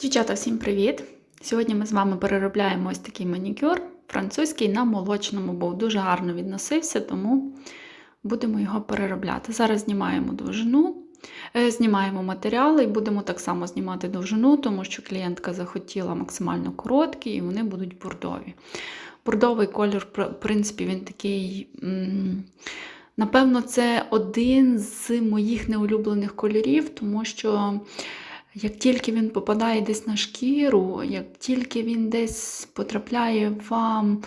Дівчата, всім привіт! Сьогодні ми з вами переробляємо ось такий манікюр французький на молочному, бо дуже гарно відносився, тому будемо його переробляти. Зараз знімаємо довжину, е, знімаємо матеріали і будемо так само знімати довжину, тому що клієнтка захотіла максимально короткі і вони будуть бордові. Бордовий колір, в принципі, він такий. Напевно, це один з моїх неулюблених кольорів, тому що як тільки він попадає десь на шкіру, як тільки він десь потрапляє вам,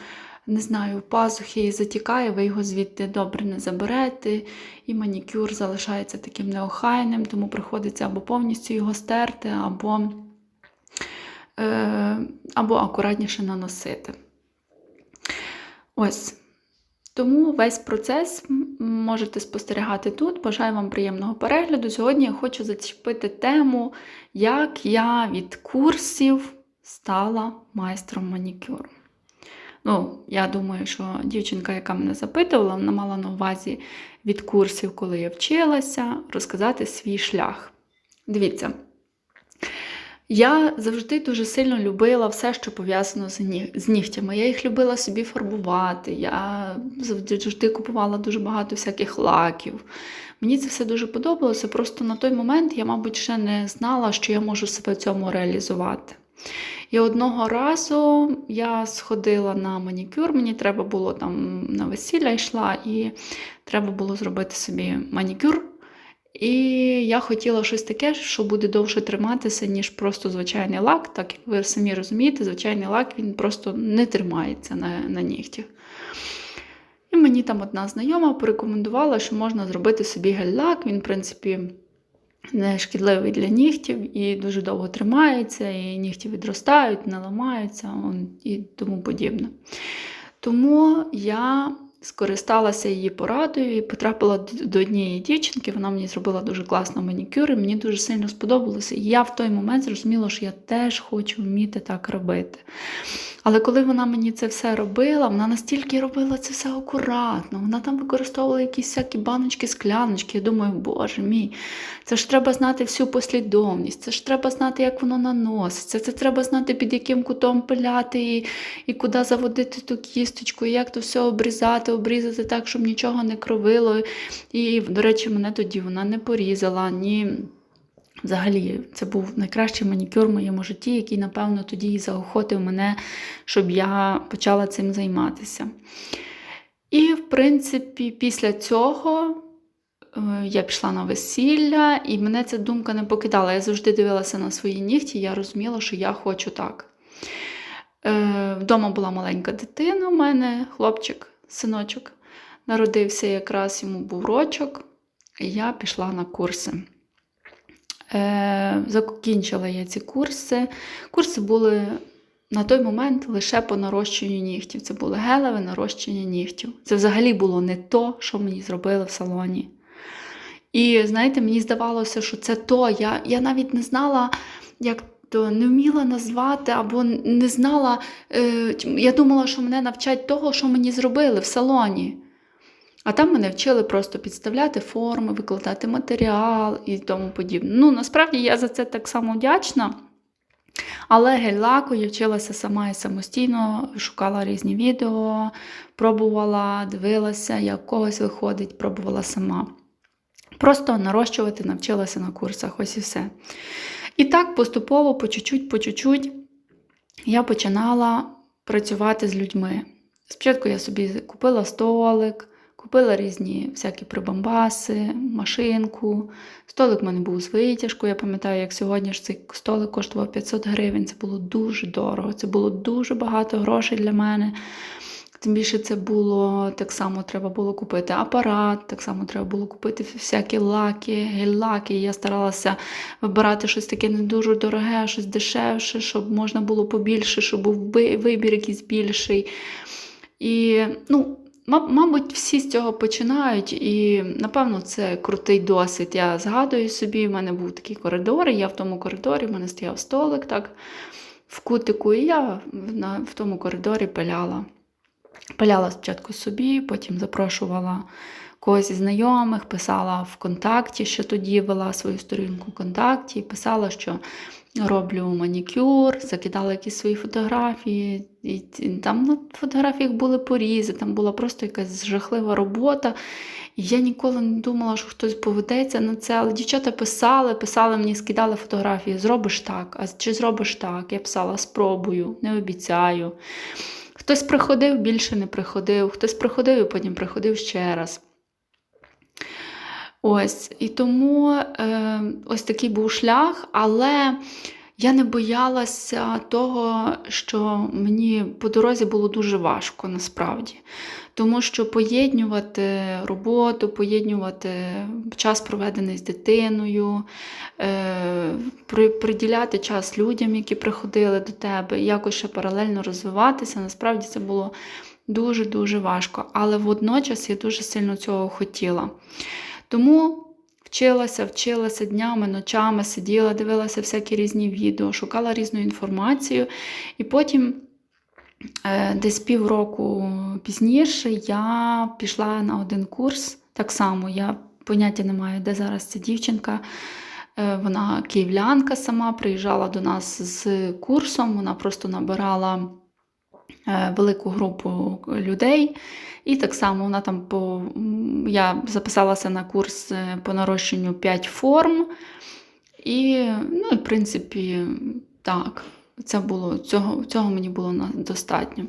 не знаю, в пазухи і затікає, ви його звідти добре не заберете, і манікюр залишається таким неохайним, тому приходиться або повністю його стерти, або, е, або акуратніше наносити. Ось. Тому весь процес можете спостерігати тут. Бажаю вам приємного перегляду. Сьогодні я хочу зачепити тему, як я від курсів стала майстром манікюру. Ну, я думаю, що дівчинка, яка мене запитувала, вона мала на увазі від курсів, коли я вчилася, розказати свій шлях. Дивіться. Я завжди дуже сильно любила все, що пов'язано з, ні... з нігтями. Я їх любила собі фарбувати, я завжди купувала дуже багато всяких лаків. Мені це все дуже подобалося. Просто на той момент я, мабуть, ще не знала, що я можу себе в цьому реалізувати. І одного разу я сходила на манікюр, мені треба було там на весілля йшла, і треба було зробити собі манікюр. І я хотіла щось таке, що буде довше триматися, ніж просто звичайний лак. Так як ви самі розумієте, звичайний лак він просто не тримається на на нігтях. І мені там одна знайома порекомендувала, що можна зробити собі гель-лак. Він, в принципі, не шкідливий для нігтів і дуже довго тримається, і нігті відростають, не ламаються і тому подібне. Тому я скористалася її порадою і потрапила до однієї дівчинки. Вона мені зробила дуже класно манікюр, і мені дуже сильно сподобалося. І я в той момент зрозуміла, що я теж хочу вміти так робити. Але коли вона мені це все робила, вона настільки робила це все акуратно, вона там використовувала якісь всякі баночки, скляночки. Я думаю, боже мій, це ж треба знати всю послідовність, це ж треба знати, як воно наноситься, це треба знати, під яким кутом пиляти і, і куди заводити ту кісточку, і як то все обрізати, обрізати так, щоб нічого не кровило. І, до речі, мене тоді вона не порізала, ні. Взагалі, це був найкращий манікюр в моєму житті, який, напевно, тоді і заохотив мене, щоб я почала цим займатися. І, в принципі, після цього е, я пішла на весілля, і мене ця думка не покидала. Я завжди дивилася на свої нігті, я розуміла, що я хочу так. Е, вдома була маленька дитина у мене, хлопчик, синочок, народився якраз йому був рочок, і я пішла на курси. Е, закінчила я ці курси. Курси були на той момент лише по нарощенню нігтів. Це було гелеве нарощення нігтів. Це взагалі було не то, що мені зробили в салоні. І знаєте, мені здавалося, що це то. Я, Я навіть не знала, як. То не вміла назвати або не знала. Е, я думала, що мене навчать того, що мені зробили в салоні. А там мене вчили просто підставляти форми, викладати матеріал і тому подібне. Ну, насправді я за це так само вдячна. Але гель-лаку я вчилася сама і самостійно, шукала різні відео, пробувала, дивилася, як когось виходить, пробувала сама. Просто нарощувати навчилася на курсах, ось і все. І так, поступово, по чуть-чуть, по чуть-чуть, я починала працювати з людьми. Спочатку я собі купила столик. Купила різні всякі прибамбаси, машинку. Столик в мене був з витяжкою. Я пам'ятаю, як сьогодні ж цей столик коштував 500 гривень. Це було дуже дорого, це було дуже багато грошей для мене. Тим більше це було так само треба було купити апарат, так само треба було купити всякі лаки, гель-лаки. Я старалася вибирати щось таке не дуже дороге, щось дешевше, щоб можна було побільше, щоб був вибір якийсь більший. І, ну, Мабуть, всі з цього починають, і, напевно, це крутий досвід. Я згадую собі, в мене був такий коридор, і я в тому коридорі, в мене стояв столик так, в кутику, і я в тому коридорі пиляла. Пиляла спочатку собі, потім запрошувала когось із знайомих, писала в контакті, що тоді вела свою сторінку в контакті, і писала, що роблю манікюр, закидала якісь свої фотографії. І там на фотографіях були порізи, там була просто якась жахлива робота. Я ніколи не думала, що хтось поведеться на це. Але дівчата писали, писали мені, скидали фотографії, зробиш так, а чи зробиш так? Я писала, спробую, не обіцяю. Хтось приходив, більше не приходив, хтось приходив і потім приходив ще раз. Ось, і тому е, ось такий був шлях, але я не боялася того, що мені по дорозі було дуже важко насправді. Тому що поєднувати роботу, поєднувати час, проведений з дитиною, е, при- приділяти час людям, які приходили до тебе, якось ще паралельно розвиватися, насправді це було дуже-дуже важко. Але водночас я дуже сильно цього хотіла. Тому вчилася, вчилася днями, ночами, сиділа, дивилася всякі різні відео, шукала різну інформацію. І потім, е, десь півроку пізніше, я пішла на один курс. Так само я поняття не маю, де зараз ця дівчинка. Е, Вона київлянка сама приїжджала до нас з курсом, вона просто набирала велику групу людей. І так само вона там по. Я записалася на курс е, по нарощенню 5 форм. І, ну, в принципі, так, це було, цього, цього мені було достатньо.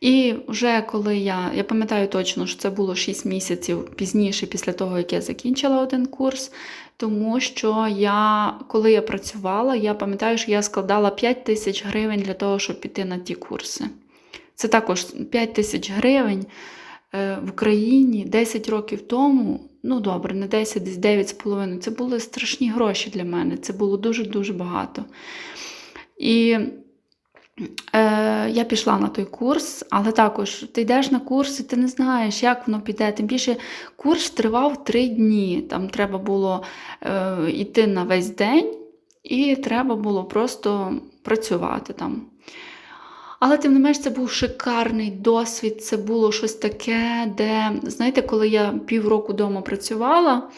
І вже коли я, я пам'ятаю точно, що це було 6 місяців пізніше, після того, як я закінчила один курс, тому що я, коли я працювала, я пам'ятаю, що я складала 5 тисяч гривень для того, щоб піти на ті курси. Це також 5 тисяч гривень е, в Україні 10 років тому, ну добре, не 10, десь 9,5. Це були страшні гроші для мене. Це було дуже-дуже багато. І я пішла на той курс, але також ти йдеш на курс і ти не знаєш, як воно піде. Тим більше курс тривав 3 дні. Там треба було е, йти на весь день, і треба було просто працювати там. Але тим не менш, це був шикарний досвід. Це було щось таке, де, знаєте, коли я півроку вдома працювала,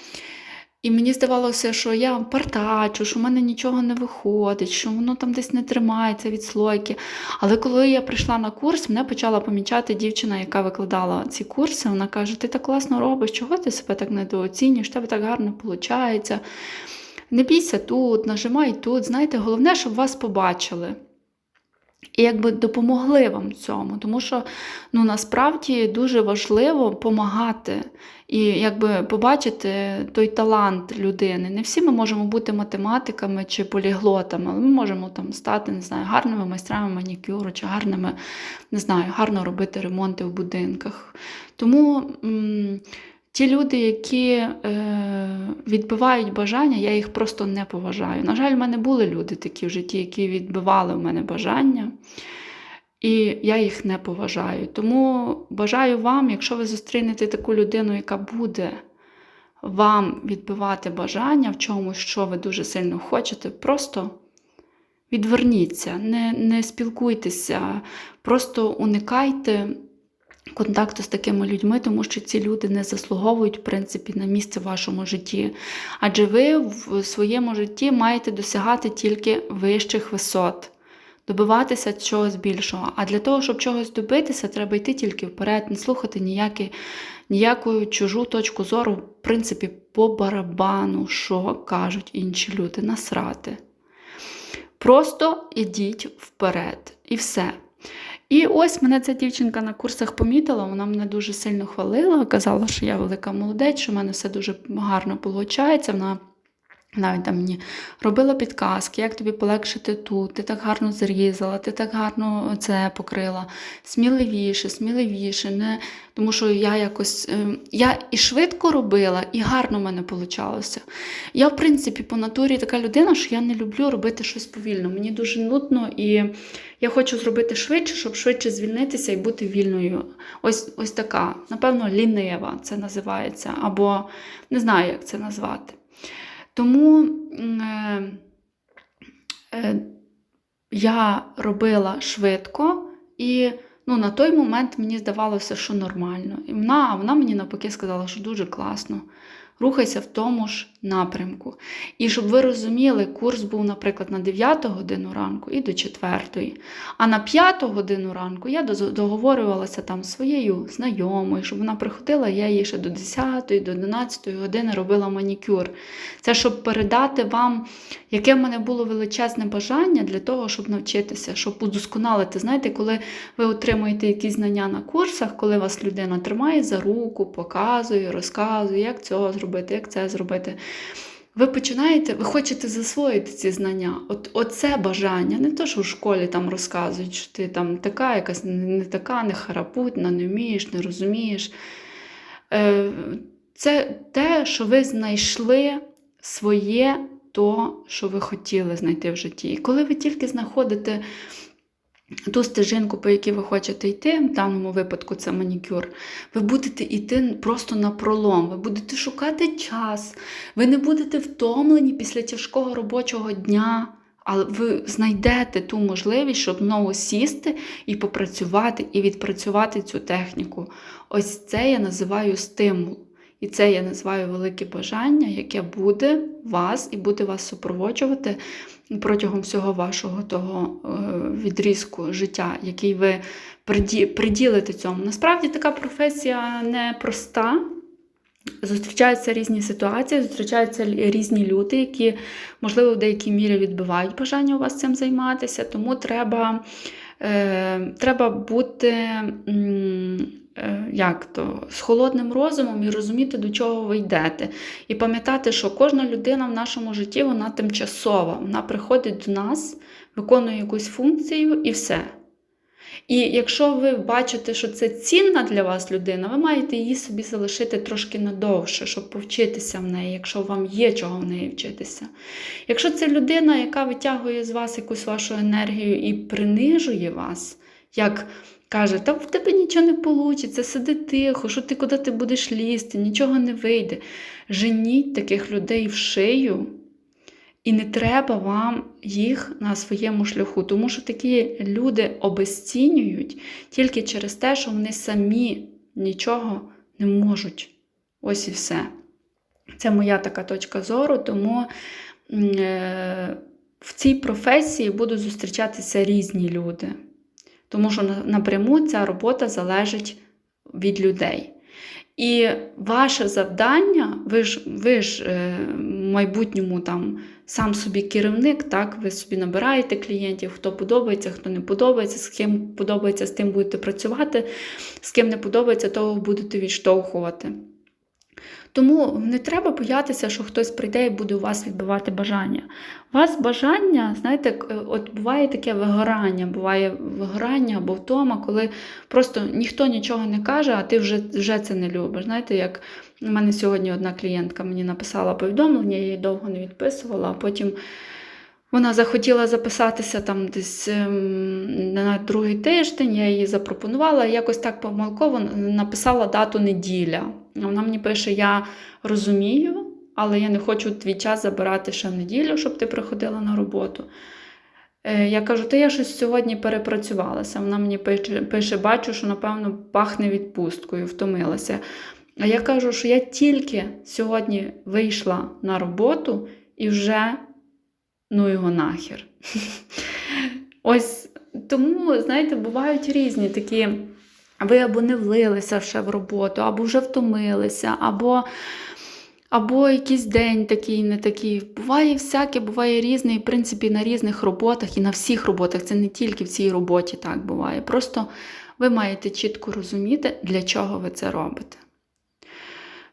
і мені здавалося, що я партачу, що в мене нічого не виходить, що воно там десь не тримається від слойки. Але коли я прийшла на курс, мене почала помічати дівчина, яка викладала ці курси. Вона каже: Ти так класно робиш, чого ти себе так недооцінюєш, тебе так гарно виходить. Не бійся тут, нажимай тут. Знаєте, головне, щоб вас побачили. І якби допомогли вам цьому, тому що ну, насправді дуже важливо допомагати і якби побачити той талант людини. Не всі ми можемо бути математиками чи поліглотами, але ми можемо там стати не знаю, гарними майстрами манікюру чи гарними, не знаю, гарно робити ремонти в будинках. Тому м- ті люди, які е, відбивають бажання, я їх просто не поважаю. На жаль, в мене були люди такі в житті, які відбивали в мене бажання. І я їх не поважаю. Тому бажаю вам, якщо ви зустрінете таку людину, яка буде вам відбивати бажання в чомусь, що ви дуже сильно хочете, просто відверніться, не, не спілкуйтеся, просто уникайте контакту з такими людьми, тому що ці люди не заслуговують, в принципі, на місце в вашому житті. Адже ви в своєму житті маєте досягати тільки вищих висот, добиватися чогось більшого. А для того, щоб чогось добитися, треба йти тільки вперед, не слухати ніякі, ніяку чужу точку зору, в принципі, по барабану, що кажуть інші люди, насрати. Просто ідіть вперед. І все. І ось мене ця дівчинка на курсах помітила, вона мене дуже сильно хвалила, казала, що я велика молодець, що в мене все дуже гарно получається. Вона навіть там мені робила підказки, як тобі полегшити тут, ти так гарно зрізала, ти так гарно це покрила. Сміливіше, сміливіше. Не... Тому що я якось е, я і швидко робила, і гарно в мене вийшло. Я, в принципі, по натурі така людина, що я не люблю робити щось повільно. Мені дуже нудно і я хочу зробити швидше, щоб швидше звільнитися і бути вільною. Ось ось така, напевно, лінива це називається, або не знаю, як це назвати. Тому е, е, я робила швидко, і ну, на той момент мені здавалося, що нормально. І вона, вона мені навпаки сказала, що дуже класно рухайся в тому ж напрямку. І щоб ви розуміли, курс був, наприклад, на 9 годину ранку і до 4. А на 5 годину ранку я договорювалася там своєю знайомою, щоб вона приходила, я їй ще до 10, до 11 години робила манікюр. Це щоб передати вам, яке в мене було величезне бажання для того, щоб навчитися, щоб удосконалити. Знаєте, коли ви отримуєте якісь знання на курсах, коли вас людина тримає за руку, показує, розказує, як цього зробити, як це зробити. Ви починаєте, ви хочете засвоїти ці знання. От оце бажання, не то, що в школі там розказують, що ти там така, якась не не така, не харапутна, не вмієш, не розумієш. Е, Це те, що ви знайшли своє, то, що ви хотіли знайти в житті. І коли ви тільки знаходите ту стежинку, по якій ви хочете йти, в даному випадку це манікюр, ви будете йти просто на пролом, ви будете шукати час, ви не будете втомлені після тяжкого робочого дня. Але ви знайдете ту можливість, щоб знову сісти і попрацювати, і відпрацювати цю техніку. Ось це я називаю стимул. І це я називаю велике бажання, яке буде вас і буде вас супроводжувати протягом всього вашого того е, відрізку життя, який ви приді- приділите цьому. Насправді така професія непроста. Зустрічаються різні ситуації, зустрічаються різні люди, які, можливо, в деякій мірі відбивають бажання у вас цим займатися, тому треба, е, треба бути м, як то, з холодним розумом і розуміти, до чого ви йдете. І пам'ятати, що кожна людина в нашому житті вона тимчасова, вона приходить до нас, виконує якусь функцію і все. І якщо ви бачите, що це цінна для вас людина, ви маєте її собі залишити трошки надовше, щоб повчитися в неї, якщо вам є чого в неї вчитися. Якщо це людина, яка витягує з вас якусь вашу енергію і принижує вас, як каже, та в тебе нічого не вийде, сиди тихо, що ти куди ти будеш лізти, нічого не вийде. Женіть таких людей в шию. І не треба вам їх на своєму шляху, тому що такі люди обесцінюють тільки через те, що вони самі нічого не можуть. Ось і все. Це моя така точка зору, тому е, в цій професії будуть зустрічатися різні люди. Тому що напряму ця робота залежить від людей. І ваше завдання, ви ж, ви ж е, в майбутньому там сам собі керівник, так, ви собі набираєте клієнтів, хто подобається, хто не подобається, з ким подобається, з тим будете працювати, з ким не подобається, того будете відштовхувати. Тому не треба боятися, що хтось прийде і буде у вас відбивати бажання. У вас бажання, знаєте, от буває таке вигорання, буває вигорання або втома, коли просто ніхто нічого не каже, а ти вже, вже це не любиш. Знаєте, як у мене сьогодні одна клієнтка мені написала повідомлення, я її довго не відписувала, а потім вона захотіла записатися там десь ем, на другий тиждень, я її запропонувала, якось так помилково написала дату неділя. Вона мені пише: Я розумію, але я не хочу твій час забирати ще в неділю, щоб ти приходила на роботу. Е, Я кажу, та я щось сьогодні перепрацювалася. Вона мені пише, пише, бачу, що напевно пахне відпусткою, втомилася. А я кажу, що я тільки сьогодні вийшла на роботу і вже ну його нахер. Ось тому, знаєте, бувають різні такі. Ви або не влилися ще в роботу, або вже втомилися, або, або якийсь день такий, не такий. Буває всяке, буває різне, і в принципі на різних роботах і на всіх роботах. Це не тільки в цій роботі так буває. Просто ви маєте чітко розуміти, для чого ви це робите.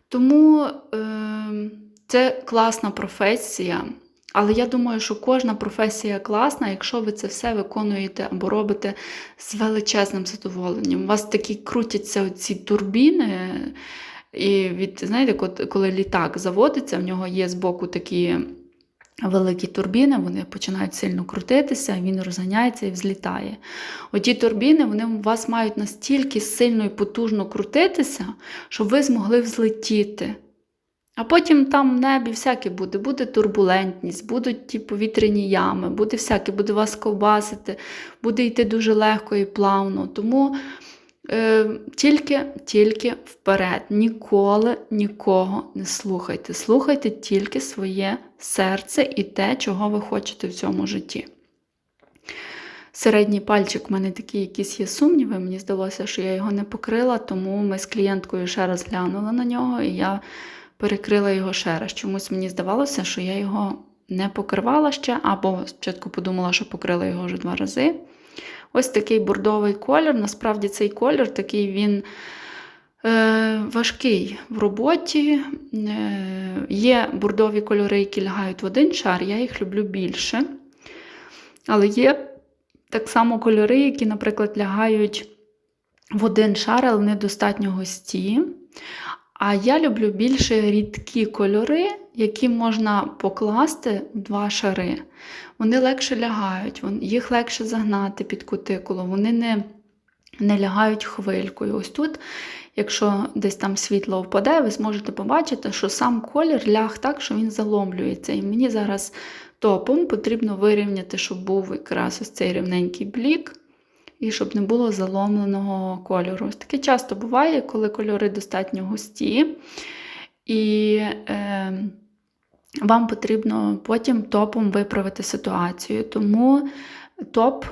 Тому е, це класна професія. Але я думаю, що кожна професія класна, якщо ви це все виконуєте або робите з величезним задоволенням. У вас такі крутяться ці турбіни, і від, знаєте, коли літак заводиться, в нього є збоку такі великі турбіни, вони починають сильно крутитися, він розганяється і взлітає. Оті турбіни вони у вас мають настільки сильно і потужно крутитися, щоб ви змогли взлетіти. А потім там в небі всяке буде. Буде турбулентність, будуть ті повітряні ями, буде всяке, буде вас ковбасити, буде йти дуже легко і плавно. Тому Е, тільки, тільки вперед. Ніколи нікого не слухайте. Слухайте тільки своє серце і те, чого ви хочете в цьому житті. Середній пальчик в мене такі якісь є сумніви. Мені здалося, що я його не покрила, тому ми з клієнткою ще раз глянули на нього, і я перекрила його ще раз. Чомусь мені здавалося, що я його не покривала ще, або спочатку подумала, що покрила його вже два рази. Ось такий бордовий колір. Насправді цей колір такий він е, важкий в роботі. Е, Є бордові кольори, які лягають в один шар, я їх люблю більше. Але є так само кольори, які, наприклад, лягають в один шар, але вони достатньо густі. А я люблю більше рідкі кольори, які можна покласти в два шари. Вони легше лягають, їх легше загнати під кутикулу, вони не не лягають хвилькою. Ось тут, якщо десь там світло впаде, ви зможете побачити, що сам колір ляг так, що він заломлюється. І мені зараз топом потрібно вирівняти, щоб був якраз ось цей рівненький блік. І щоб не було заломленого кольору. Таке часто буває, коли кольори достатньо густі. І е, вам потрібно потім топом виправити ситуацію. Тому топ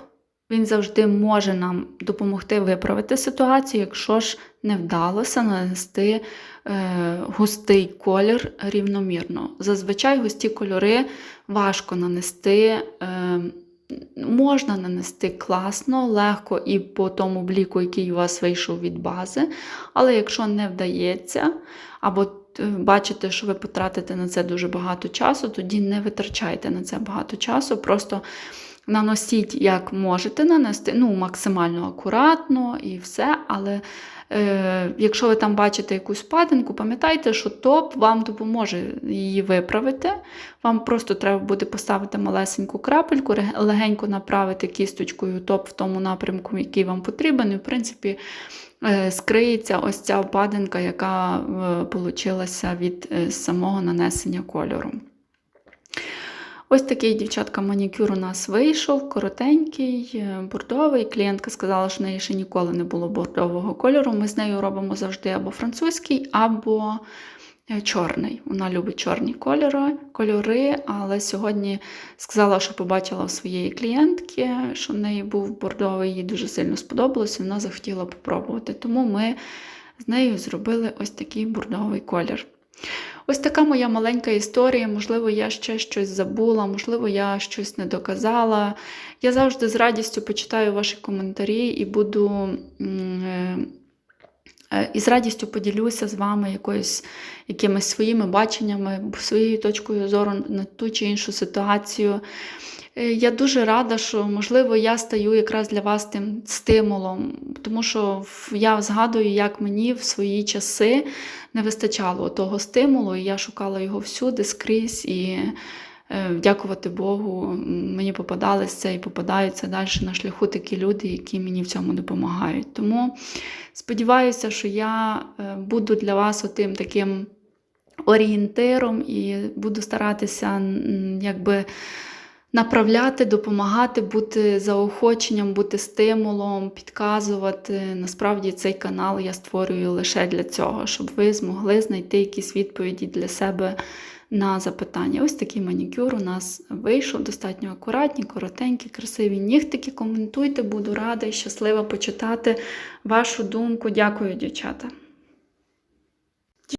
він завжди може нам допомогти виправити ситуацію, якщо ж не вдалося нанести е, густий колір рівномірно. Зазвичай густі кольори важко нанести. Е, Можна нанести класно, легко і по тому бліку, який у вас вийшов від бази. Але якщо не вдається, або бачите, що ви потратите на це дуже багато часу, тоді не витрачайте на це багато часу. Просто наносіть, як можете нанести, ну, максимально акуратно і все. Але е, якщо ви там бачите якусь падинку, пам'ятайте, що топ вам допоможе її виправити. Вам просто треба буде поставити малесеньку крапельку, легенько направити кісточкою топ в тому напрямку, який вам потрібен. І, в принципі, е, скриється ось ця впадинка, яка вийшла від е, самого нанесення кольору. Ось такий дівчатка манікюр у нас вийшов, коротенький, е, бордовий. Клієнтка сказала, що в неї ще ніколи не було бордового кольору. Ми з нею робимо завжди або французький, або е, чорний. Вона любить чорні кольори, кольори, але сьогодні сказала, що побачила в своєї клієнтки, що в неї був бордовий, їй дуже сильно сподобалось, вона захотіла попробувати. Тому ми з нею зробили ось такий бордовий колір. Ось така моя маленька історія. Можливо, я ще щось забула, можливо, я щось не доказала. Я завжди з радістю почитаю ваші коментарі і буду. Е, і з радістю поділюся з вами якоюсь, якимись своїми баченнями, своєю точкою зору на ту чи іншу ситуацію. Е, я дуже рада, що, можливо, я стаю якраз для вас тим стимулом, тому що я згадую, як мені в свої часи не вистачало того стимулу, і я шукала його всюди, скрізь. І дякувати Богу, мені попадалися і попадаються далі на шляху такі люди, які мені в цьому допомагають. Тому сподіваюся, що я е, буду для вас отим таким орієнтиром і буду старатися, якби направляти, допомагати, бути заохоченням, бути стимулом, підказувати. Насправді цей канал я створюю лише для цього, щоб ви змогли знайти якісь відповіді для себе на запитання. Ось такий манікюр у нас вийшов, достатньо акуратні, коротенькі, красиві нігтики. Коментуйте, буду рада і щаслива почитати вашу думку. Дякую, дівчата.